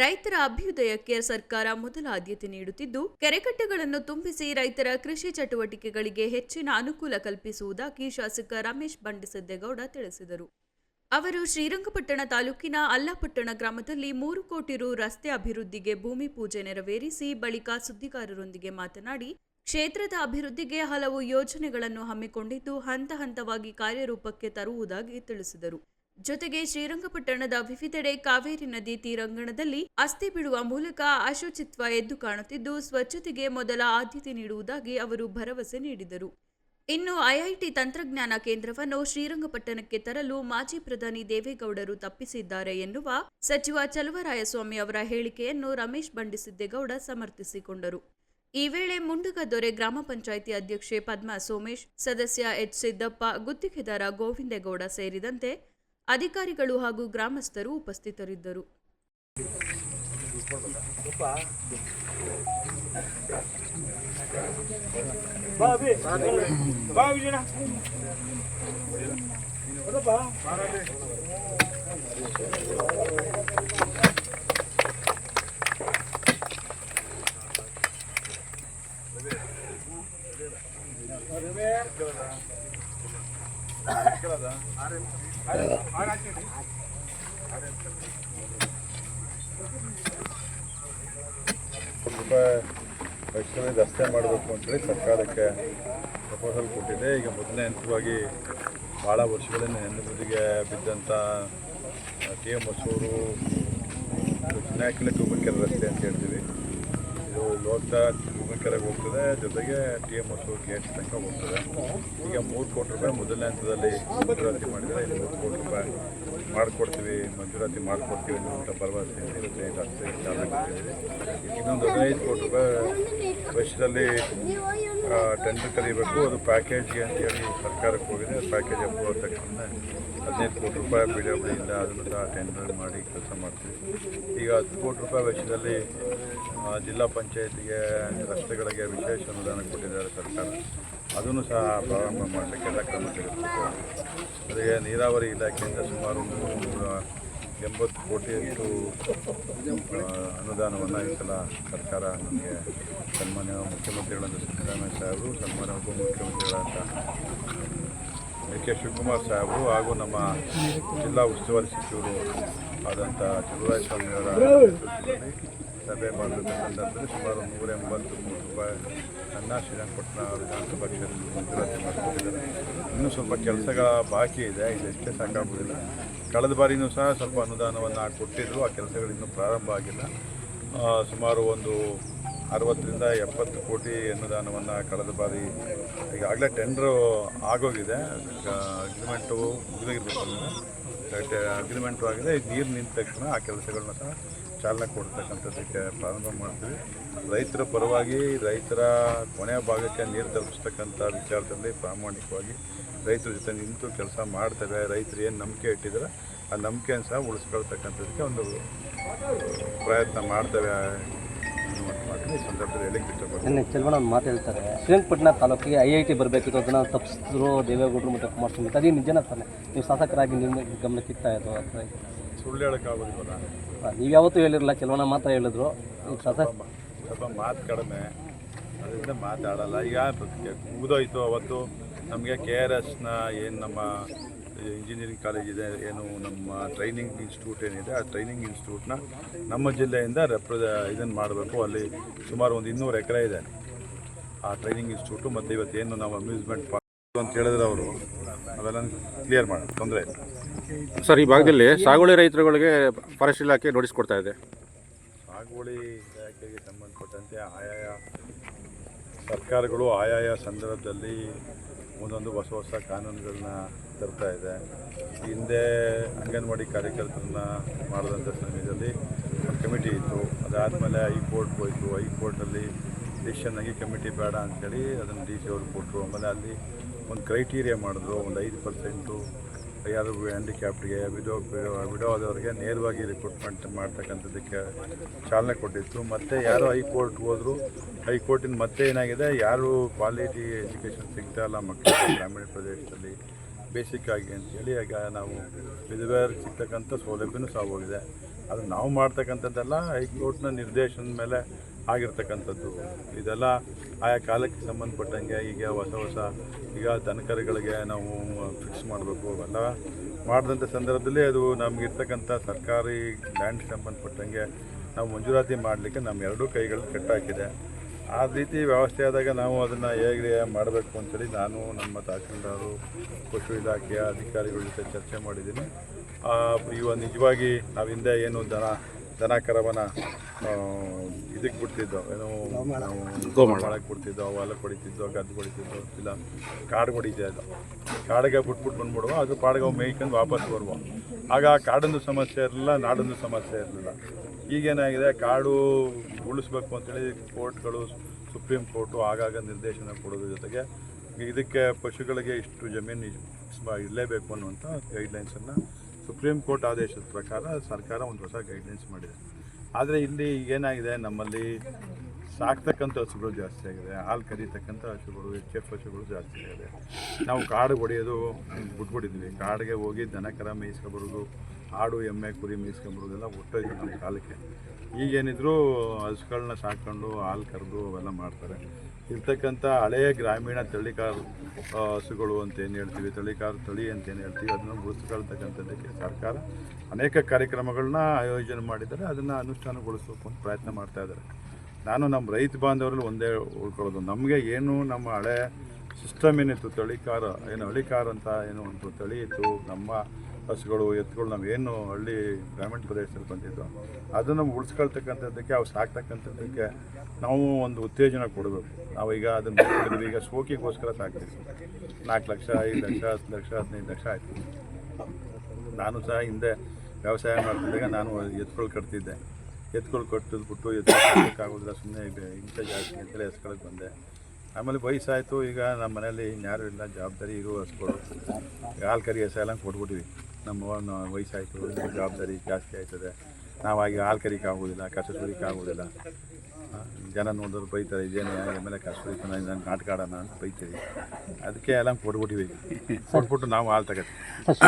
ರೈತರ ಅಭ್ಯುದಯಕ್ಕೆ ಸರ್ಕಾರ ಮೊದಲ ಆದ್ಯತೆ ನೀಡುತ್ತಿದ್ದು, ಕೆರೆಕಟ್ಟೆಗಳನ್ನು ತುಂಬಿಸಿ ರೈತರ ಕೃಷಿ ಚಟುವಟಿಕೆಗಳಿಗೆ ಹೆಚ್ಚಿನ ಅನುಕೂಲ ಕಲ್ಪಿಸುವುದಾಗಿ ಶಾಸಕ ರಮೇಶ್ ಬಂಡಿಸಿದ್ದೇಗೌಡ ತಿಳಿಸಿದರು. ಅವರು ಶ್ರೀರಂಗಪಟ್ಟಣ ತಾಲೂಕಿನ ಅಲ್ಲಾಪಟ್ಟಣ ಗ್ರಾಮದಲ್ಲಿ ಮೂರು ಕೋಟಿ ರು ರಸ್ತೆ ಅಭಿವೃದ್ಧಿಗೆ ಭೂಮಿ ಪೂಜೆ ನೆರವೇರಿಸಿ ಬಳಿಕ ಸುದ್ದಿಗಾರರೊಂದಿಗೆ ಮಾತನಾಡಿ, ಕ್ಷೇತ್ರದ ಅಭಿವೃದ್ಧಿಗೆ ಹಲವು ಯೋಜನೆಗಳನ್ನು ಹಮ್ಮಿಕೊಂಡಿದ್ದು, ಹಂತ ಹಂತವಾಗಿ ಕಾರ್ಯರೂಪಕ್ಕೆ ತರುವುದಾಗಿ ತಿಳಿಸಿದರು. ಜೊತೆಗೆ ಶ್ರೀರಂಗಪಟ್ಟಣದ ವಿವಿಧೆಡೆ ಕಾವೇರಿ ನದಿ ತೀರಂಗಣದಲ್ಲಿ ಅಸ್ಥಿ ಬಿಡುವ ಮೂಲಕ ಅಶುಚಿತ್ವ ಎದ್ದು ಕಾಣುತ್ತಿದ್ದು, ಸ್ವಚ್ಛತೆಗೆ ಮೊದಲ ಆದ್ಯತೆ ನೀಡುವುದಾಗಿ ಅವರು ಭರವಸೆ ನೀಡಿದರು. ಇನ್ನು ಐಐಟಿ ತಂತ್ರಜ್ಞಾನ ಕೇಂದ್ರವನ್ನು ಶ್ರೀರಂಗಪಟ್ಟಣಕ್ಕೆ ತರಲು ಮಾಜಿ ಪ್ರಧಾನಿ ದೇವೇಗೌಡರು ತಪ್ಪಿಸಿದ್ದಾರೆ ಎನ್ನುವ ಸಚಿವ ಚಲುವರಾಯಸ್ವಾಮಿ ಅವರ ಹೇಳಿಕೆಯನ್ನು ರಮೇಶ್ ಬಂಡಿಸಿದ್ದೇಗೌಡ ಸಮರ್ಥಿಸಿಕೊಂಡರು. ಈ ವೇಳೆ ಮುಂಡಗದೊರೆ ಗ್ರಾಮ ಪಂಚಾಯಿತಿ ಅಧ್ಯಕ್ಷೆ ಪದ್ಮಾ ಸೋಮೇಶ್, ಸದಸ್ಯ ಎಚ್ ಸಿದ್ದಪ್ಪ, ಗುತ್ತಿಗೆದಾರ ಗೋವಿಂದೇಗೌಡ ಸೇರಿದಂತೆ ಅಧಿಕಾರಿಗಳು ಹಾಗೂ ಗ್ರಾಮಸ್ಥರು ಉಪಸ್ಥಿತರಿದ್ದರು. ರೂಪಾಯಿ ರಸ್ತೆ ಮಾಡಬೇಕು ಅಂತೇಳಿ ಸರ್ಕಾರಕ್ಕೆ ಪ್ರಪೋಸಲ್ ಕೊಟ್ಟಿದೆ. ಈಗ ಮೊದಲನೇ ಹಂತವಾಗಿ ಭಾಳ ವರ್ಷಗಳಿಂದ ನೆನಪಿಗೆ ಬಿದ್ದಂಥ ಕೆ ಎಂ ಹೊಸೂರು ಚಿನ್ನಾಕಿಲೆ ತುಮಕೆರೆ ರಸ್ತೆ ಅಂತ ಹೇಳ್ತೀವಿ ತುಮಕೆರೆಗೆ ಹೋಗ್ತದೆ. ಜೊತೆಗೆ ಟಿ ಎಂ ಎಸ್ ಗೇಟ್ ತನಕ ಹೋಗ್ತದೆ. ಈಗ ಮೂರು ಕೋಟಿ ರೂಪಾಯಿ ಮೊದಲನೇ ಹಂತದಲ್ಲಿ ಮಂಜೂರಾತಿ ಮಾಡಿದರೆ ಮೂರು ಕೋಟಿ ರೂಪಾಯಿ ಮಾಡಿಕೊಡ್ತೀವಿ, ಮಂಜೂರಾತಿ ಮಾಡಿಕೊಡ್ತೀವಿ ಅನ್ನುವಂಥ ಭರವಸೆ ಇರುತ್ತೆ. ಇದಾಗ್ತದೆ ಇನ್ನೊಂದು ಹದಿನೈದು ಕೋಟಿ ರೂಪಾಯಿ ವರ್ಷದಲ್ಲಿ ಟೆಂಡರ್ ಕರೀಬೇಕು. ಅದು ಪ್ಯಾಕೇಜ್ಗೆ ಅಂತೇಳಿ ಸರ್ಕಾರಕ್ಕೆ ಹೋಗಿದೆ. ಪ್ಯಾಕೇಜ್ ಅಪ್ರೂವ್ ಆದ ತಕ್ಷಣ ಹದಿನೈದು ಕೋಟಿ ರೂಪಾಯಿ ಬಿ ಅದನ್ನು ಸಹ ಟೆಂಡರ್ ಮಾಡಿ ಕೆಲಸ ಮಾಡ್ತೀವಿ. ಈಗ ಹತ್ತು ಕೋಟಿ ರೂಪಾಯಿ ವೆಚ್ಚದಲ್ಲಿ ಜಿಲ್ಲಾ ಪಂಚಾಯತಿಗೆ ರಸ್ತೆಗಳಿಗೆ ವಿಶೇಷ ಅನುದಾನ ಕೊಟ್ಟಿದ್ದಾರೆ ಸರ್ಕಾರ. ಅದನ್ನು ಸಹ ಪ್ರಾರಂಭ ಮಾಡಲಿಕ್ಕೆ ಎಲ್ಲ ಕ್ರಮ ತೆಗೆದುಕೊಳ್ಳಬೇಕು. ಅದಕ್ಕೆ ನೀರಾವರಿ ಇಲಾಖೆಯಿಂದ ಸುಮಾರು ಎಂಬತ್ತು ಕೋಟಿಯಷ್ಟು ಅನುದಾನವನ್ನು ಈ ಸಲ ಸರ್ಕಾರ ನಮಗೆ ಸನ್ಮಾನ್ಯ ಮುಖ್ಯಮಂತ್ರಿಗಳಂತ ಸಿದ್ದರಾಮಯ್ಯ ಸಾಹೇಬರು, ಸನ್ಮಾನ್ಯ ಉಪಮುಖ್ಯಮಂತ್ರಿಗಳಂತ ಎ ಕೆ ಶಿವಕುಮಾರ್ ಸಾಹೇಬರು ಹಾಗೂ ನಮ್ಮ ಜಿಲ್ಲಾ ಉಸ್ತುವಾರಿ ಸಚಿವರು ಆದಂಥ ಚಲುವಾಯಿ ಸ್ವಾಮಿಯವರ ಸಭೆ ಮಾಡಿದ ಸುಮಾರು ನೂರ ಎಂಬತ್ತು ಮೂರು ರೂಪಾಯಿ ಅನ್ನ ಶ್ರೀರಂಗಪಟ್ಟಣ ವಿಧಾನಸಭಾ ಕ್ಷೇತ್ರದಲ್ಲಿ ಮಂಜೂರಾತಿ ಮಾಡಿಕೊಟ್ಟಿದ್ದಾರೆ ಇನ್ನೂ ಸ್ವಲ್ಪ ಕೆಲಸಗಳ ಬಾಕಿ ಇದೆ ಇದೆಷ್ಟೇ ಸಾಕಾಗೋದಿಲ್ಲ ಕಳೆದ ಬಾರಿನೂ ಸಹ ಸ್ವಲ್ಪ ಅನುದಾನವನ್ನು ಕೊಟ್ಟಿದ್ದರು ಆ ಕೆಲಸಗಳು ಇನ್ನೂ ಪ್ರಾರಂಭ ಆಗಿಲ್ಲ. ಸುಮಾರು ಒಂದು ಅರವತ್ತರಿಂದ ಎಪ್ಪತ್ತು ಕೋಟಿ ಅನುದಾನವನ್ನು ಕಳೆದ ಬಾರಿ ಈಗಾಗಲೇ ಟೆಂಡ್ರು ಆಗೋಗಿದೆ. ಅಗ್ರಿಮೆಂಟು ಮುಗಿದೋಗಿರ್ಬೇಕು ಅಗ್ರಿಮೆಂಟು ಆಗಿದೆ. ನೀರು ನಿಂತ ತಕ್ಷಣ ಆ ಕೆಲಸಗಳನ್ನ ಸಹ ಚಾಲನೆ ಕೊಡ್ತಕ್ಕಂಥದ್ದಕ್ಕೆ ಪ್ರಾರಂಭ ಮಾಡ್ತೀವಿ. ರೈತರ ಪರವಾಗಿ ರೈತರ ಕೊನೆಯ ಭಾಗಕ್ಕೆ ನೀರು ತಲುಪಿಸ್ತಕ್ಕಂಥ ವಿಚಾರದಲ್ಲಿ ಪ್ರಾಮಾಣಿಕವಾಗಿ ರೈತರ ಜೊತೆ ನಿಂತು ಕೆಲಸ ಮಾಡ್ತೇವೆ. ರೈತರು ಏನು ನಂಬಿಕೆ ಇಟ್ಟಿದ್ದಾರೆ ಆ ನಂಬಿಕೆಯನ್ನು ಸಹ ಉಳಿಸ್ಕೊಳ್ತಕ್ಕಂಥದ್ದಕ್ಕೆ ಒಂದು ಪ್ರಯತ್ನ ಮಾಡ್ತೇವೆ. ಈ ಸಂದರ್ಭದಲ್ಲಿ ನಿನ್ನೆ ಚೆಲ್ವಣ ಒಂದು ಮಾತು ಹೇಳ್ತಾರೆ. ಶ್ರೀರಂಗಪಟ್ಟಣ ತಾಲೂಕಿಗೆ ಐ ಐ ಟಿ ಬರಬೇಕಿತ್ತು ಅದನ್ನು ತಪ್ಪಿಸಿದ್ರು ದೇವೇಗೌಡರು ಮತ್ತು ಕುಮಾರಸ್ವಾಮಿ ಅದೇ ನಿಜನ ತಾನೆ. ನೀವು ಶಾಸಕರಾಗಿ ನಿಮ್ಮ ಗಮನಕ್ಕಿತ್ತ ಇದು ಅಂತ ಸುಳ್ಳು ಹೇಳೋಕ್ಕಾಗೋದಿಲ್ಲ ನೀವು ಯಾವತ್ತೂ ಹೇಳಿರಲ್ಲ ಕೆಲವನ್ನ ಮಾತ್ರ ಹೇಳಿದ್ರು. ನೀವು ಶಾಸಕ ಸ್ವಲ್ಪ ಮಾತು ಕಡಿಮೆ. ಅದರಿಂದ ಮಾತಾಡಲ್ಲ. ಈಗ ಮುಗಿದೋಯ್ತು ಅವತ್ತು. ನಮಗೆ ಕೆ ಆರ್ ಎಸ್ನ ಏನು ನಮ್ಮ ಇಂಜಿನಿಯರಿಂಗ್ ಕಾಲೇಜ್ ಇದೆ ಏನು ನಮ್ಮ ಟ್ರೈನಿಂಗ್ ಇನ್ಸ್ಟಿಟ್ಯೂಟ್ ಏನಿದೆ ಆ ಟ್ರೈನಿಂಗ್ ಇನ್ಸ್ಟಿಟ್ಯೂಟ್ನ ನಮ್ಮ ಜಿಲ್ಲೆಯಿಂದ ರೆಪ್ರ ಇದನ್ನು ಮಾಡಬೇಕು. ಅಲ್ಲಿ ಸುಮಾರು ಒಂದು ಇನ್ನೂರು ಎಕರೆ ಇದೆ. ಆ ಟ್ರೈನಿಂಗ್ ಇನ್ಸ್ಟಿಟ್ಯೂಟು ಮತ್ತು ಏನು ನಾವು ಅಮ್ಯೂಸ್ಮೆಂಟ್ ಪಾರ್ಕ್ ಅಂತ ಹೇಳಿದ್ರೆ ಅವರು ಅವೆಲ್ಲ ಕ್ಲಿಯರ್ ಮಾಡೋಣ ತೊಂದರೆ ಇಲ್ಲ. ಸರ್ ಈ ಭಾಗದಲ್ಲಿ ಸಾಗುವಳಿ ರೈತರುಗಳಿಗೆ ಫಾರೆಸ್ಟ್ ಇಲಾಖೆ ನೋಟಿಸ್ ಕೊಡ್ತಾ ಇದೆ. ಸಾಗುವಳಿ ಇಲಾಖೆಗೆ ಸಂಬಂಧಪಟ್ಟಂತೆ ಆಯಾಯ ಸರ್ಕಾರಗಳು ಆಯಾಯ ಸಂದರ್ಭದಲ್ಲಿ ಒಂದೊಂದು ಹೊಸ ಹೊಸ ಕಾನೂನುಗಳನ್ನ ತರ್ತಾ ಇದೆ. ಹಿಂದೆ ಅಂಗನವಾಡಿ ಕಾರ್ಯಕರ್ತರನ್ನ ಮಾಡಿದಂಥ ಸಮಯದಲ್ಲಿ ಒಂದು ಕಮಿಟಿ ಇತ್ತು. ಅದಾದಮೇಲೆ ಹೈಕೋರ್ಟ್ ಹೋಯಿತು. ಹೈಕೋರ್ಟಲ್ಲಿ ಡಿಸಿಷನ್ ಆಗಿ ಕಮಿಟಿ ಬೇಡ ಅಂತೇಳಿ ಅದನ್ನು ಡಿ ಸಿ ಅವರು ಕೊಟ್ಟರು ಆಮೇಲೆ ಅಲ್ಲಿ ಒಂದು ಕ್ರೈಟೀರಿಯಾ ಮಾಡಿದ್ರು. ಒಂದು ಐದು ಪರ್ಸೆಂಟು ಯಾರು ಹ್ಯಾಂಡಿಕ್ಯಾಪ್ಟ್ಗೆ ವಿಡೋ ವಿಡೋ ಆದವ್ರಿಗೆ ನೇರವಾಗಿ ರಿಕ್ರೂಟ್ಮೆಂಟ್ ಮಾಡ್ತಕ್ಕಂಥದ್ದಕ್ಕೆ ಚಾಲನೆ ಕೊಟ್ಟಿತ್ತು. ಮತ್ತು ಯಾರು ಹೈಕೋರ್ಟ್ ಹೋದ್ರು ಹೈಕೋರ್ಟಿನ ಮತ್ತೆ ಏನಾಗಿದೆ? ಯಾರು ಕ್ವಾಲಿಟಿ ಎಜುಕೇಷನ್ ಸಿಗ್ತಾ ಇಲ್ಲ ಮಕ್ಕಳಿಗೆ ಗ್ರಾಮೀಣ ಪ್ರದೇಶದಲ್ಲಿ. ಬೇಸಿಕ್ ಆಗಿ ಅಂತೇಳಿ ಈಗ ನಾವು ವಿಧವೇರ್ ಸಿಗ್ತಕ್ಕಂಥ ಸೌಲಭ್ಯನೂ ಸಹ ಹೋಗಿದೆ. ಅದು ನಾವು ಮಾಡ್ತಕ್ಕಂಥದ್ದೆಲ್ಲ ಹೈಕೋರ್ಟ್ನ ನಿರ್ದೇಶನದ ಮೇಲೆ ಆಗಿರ್ತಕ್ಕಂಥದ್ದು. ಇದೆಲ್ಲ ಆಯಾ ಕಾಲಕ್ಕೆ ಸಂಬಂಧಪಟ್ಟಂಗೆ ಈಗ ಹೊಸ ಹೊಸ ಈಗ ದನಕರುಗಳಿಗೆ ನಾವು ಫಿಕ್ಸ್ ಮಾಡಬೇಕು. ಅವೆಲ್ಲ ಮಾಡಿದಂಥ ಸಂದರ್ಭದಲ್ಲಿ ಅದು ನಮಗಿರ್ತಕ್ಕಂಥ ಸರ್ಕಾರಿ ಲ್ಯಾಂಡ್ ಸಂಬಂಧಪಟ್ಟಂಗೆ ನಾವು ಮಂಜೂರಾತಿ ಮಾಡಲಿಕ್ಕೆ ನಮ್ಮ ಎರಡೂ ಕೈಗಳು ಕಟ್ಟಾಕಿದೆ. ಆ ರೀತಿ ವ್ಯವಸ್ಥೆ ಆದಾಗ ನಾವು ಅದನ್ನು ಹೇಗೆ ಮಾಡಬೇಕು ಅಂತೇಳಿ ನಾನು ನಮ್ಮ ತಹಸೀಲ್ದಾರು ಪಶು ಇಲಾಖೆಯ ಅಧಿಕಾರಿಗಳ ಜೊತೆ ಚರ್ಚೆ ಮಾಡಿದ್ದೀನಿ. ಆ, ಇವ ನಿಜವಾಗಿ ನಾವು ಹಿಂದೆ ಏನು ದನ ದನ ಕರವನ ಇದಕ್ಕೆ ಬಿಡ್ತಿದ್ದೋ ಏನೋ ಗೋಮಾಳಕ್ಕೆ ಬಿಡ್ತಿದ್ದೋ ಹೊಲ ಹೊಡಿತಿದ್ದೋ ಗದ್ದು ಹೊಡಿತಿದ್ದೋ ಇಲ್ಲ ಕಾಡು ಹೊಡಿತಿದ್ದೋ ಕಾಡಿಗೆ ಬಿಟ್ಬಿಟ್ಟು ಬಂದ್ಬಿಡುವ ಅದು ಪಾಡಿಗೆ ಅವು ಮೇಯ್ಕೊಂಡು ವಾಪಸ್ ಬರುವ ಆಗ ಆ ಕಾಡೊಂದು ಸಮಸ್ಯೆ ಇರಲಿಲ್ಲ ನಾಡೊಂದು ಸಮಸ್ಯೆ ಇರಲಿಲ್ಲ ಈಗೇನಾಗಿದೆ ಕಾಡು ಉಳಿಸ್ಬೇಕು ಅಂತೇಳಿ ಕೋರ್ಟ್ಗಳು ಸುಪ್ರೀಂ ಕೋರ್ಟು ಆಗಾಗ ನಿರ್ದೇಶನ ಕೊಡೋದ್ರ ಜೊತೆಗೆ ಇದಕ್ಕೆ ಪಶುಗಳಿಗೆ ಇಷ್ಟು ಜಮೀನು ಇರಲೇಬೇಕು ಅನ್ನುವಂಥ ಗೈಡ್ಲೈನ್ಸನ್ನು ಸುಪ್ರೀಂ ಕೋರ್ಟ್ ಆದೇಶದ ಪ್ರಕಾರ ಸರ್ಕಾರ ಒಂದು ಹೊಸ ಗೈಡ್ಲೈನ್ಸ್ ಮಾಡಿದೆ. ಆದರೆ ಇಲ್ಲಿ ಏನಾಗಿದೆ ನಮ್ಮಲ್ಲಿ ಸಾಕ್ತಕ್ಕಂಥ ಹಸುಗಳು ಜಾಸ್ತಿ ಆಗಿದೆ. ಹಾಲು ಕರೀತಕ್ಕಂಥ ಹಸುಗಳು ಎಚ್ ಎಫ್ ಹಸುಗಳು ಜಾಸ್ತಿ ಆಗಿದೆ. ನಾವು ಕಾಡು ಹೊಡೆಯೋದು ಬಿಟ್ಬಿಟ್ಟಿದ್ವಿ ಕಾಡಿಗೆ ಹೋಗಿ ದನ ಕರ ಮೇಯಿಸ್ಕೊಬರೋದು ಆಡು ಎಮ್ಮೆ, ಕುರಿ ಮೇಯಿಸ್ಕೊಂಬರೋದೆಲ್ಲ ಒಟ್ಟೋಯ್ತು ನಮ್ಮ ಕಾಲಕ್ಕೆ. ಈಗೇನಿದ್ರು ಹಸುಗಳನ್ನ ಸಾಕೊಂಡು ಹಾಲು ಕರೆದು ಅವೆಲ್ಲ ಮಾಡ್ತಾರೆ. ಇರ್ತಕ್ಕಂಥ ಹಳೆಯ ಗ್ರಾಮೀಣ ತಳಿಕಾರು ಹಸುಗಳು ಅಂತ ಏನು ಹೇಳ್ತೀವಿ, ತಳಿಕಾರು ತಳಿ ಅಂತ ಏನು ಹೇಳ್ತೀವಿ, ಅದನ್ನು ಉಳಿಸ್ಕೊಳ್ತಕ್ಕಂಥದ್ದಕ್ಕೆ ಸರ್ಕಾರ ಅನೇಕ ಕಾರ್ಯಕ್ರಮಗಳನ್ನ ಆಯೋಜನೆ ಮಾಡಿದ್ದಾರೆ, ಅದನ್ನು ಅನುಷ್ಠಾನಗೊಳಿಸಬೇಕು ಅಂತ ಪ್ರಯತ್ನ ಮಾಡ್ತಾ ಇದ್ದಾರೆ. ನಾನು ನಮ್ಮ ರೈತ ಬಾಂಧವರಲ್ಲಿ ಒಂದೇ ಉಳ್ಕೊಳ್ಳೋದು, ನಮಗೆ ಏನು ನಮ್ಮ ಹಳೆ ಸಿಸ್ಟಮ್ ಏನಿತ್ತು, ತಳಿಕಾರ, ಏನು ಹಳಿಕಾರ ಅಂತ ಏನು ಒಂದು ತಳಿ ಇತ್ತು, ನಮ್ಮ ಹಸುಗಳು ಎತ್ತುಗಳು ಏನು ಹಳ್ಳಿ ಗ್ರಾಮೀಣ ಪ್ರದೇಶದಲ್ಲಿ ಬಂದಿದ್ದು ಅದನ್ನು ಉಳಿಸ್ಕೊಳ್ತಕ್ಕಂಥದ್ದಕ್ಕೆ, ಅವು ಸಾಕ್ತಕ್ಕಂಥದ್ದಕ್ಕೆ ನಾವು ಒಂದು ಉತ್ತೇಜನ ಕೊಡಬೇಕು. ನಾವು ಈಗ ಅದನ್ನು ಈಗ ಸೋಕಿಗೋಸ್ಕರ ಸಾಕ್ತೀವಿ. ನಾಲ್ಕು ಲಕ್ಷ, ಐದು ಲಕ್ಷ, ಹತ್ತು ಲಕ್ಷ, ಹದಿನೈದು ಲಕ್ಷ ಆಯಿತು. ನಾನು ಸಹ ಹಿಂದೆ ವ್ಯವಸಾಯ ಮಾಡ್ತಿದ್ದಾಗ ನಾನು ಎತ್ಕೊಳ್ ಕಟ್ತಿದ್ದೆ. ಎತ್ಕೊಳ್ ಕಟ್ಟಿದ್ಬಿಟ್ಟು ಎತ್ಕೊಳಕ್ಕಾಗೋದಿಲ್ಲ ಸುಮ್ಮನೆ ಇಂಥ ಜಾಸ್ತಿ ಅಂತೇಳಿ ಎಸ್ಕೊಳಕ್ಕೆ ಬಂದೆ. ಆಮೇಲೆ ವಯಸ್ಸಾಯಿತು. ಈಗ ನಮ್ಮ ಮನೇಲಿ ಇನ್ಯಾರೂ ಇಲ್ಲ. ಜವಾಬ್ದಾರಿ ಇರುವ ಹಸ್ಗಳು ಹಾಲು ಕರಿ ಕೊಟ್ಬಿಟ್ವಿ ನಮ್ಮ ಅವ್ವನ ವಯಸ್ಸಾಯಿತು ಜವಾಬ್ದಾರಿ ಜಾಸ್ತಿ ಆಯ್ತದೆ. ನಾವಾಗಿ ಹಾಲು ಆಗೋದಿಲ್ಲ ಕಸ ಆಗೋದಿಲ್ಲ ಜನ ನೋಡಿದ್ರು ಬೈತಾರೆ, ಇದೇನೇ ಆಮೇಲೆ ಕಸ ಸುರಿತಾನೆ ನಾನು ನಾಟಕ ಅಂತ ಬೈತೀವಿ. ಅದಕ್ಕೆ ಎಲ್ಲ ಕೊಟ್ಬಿಟ್ಟಿವಿ. ಕೊಟ್ಬಿಟ್ಟು ನಾವು ಹಾಲು ತಗೋತೀವಿ.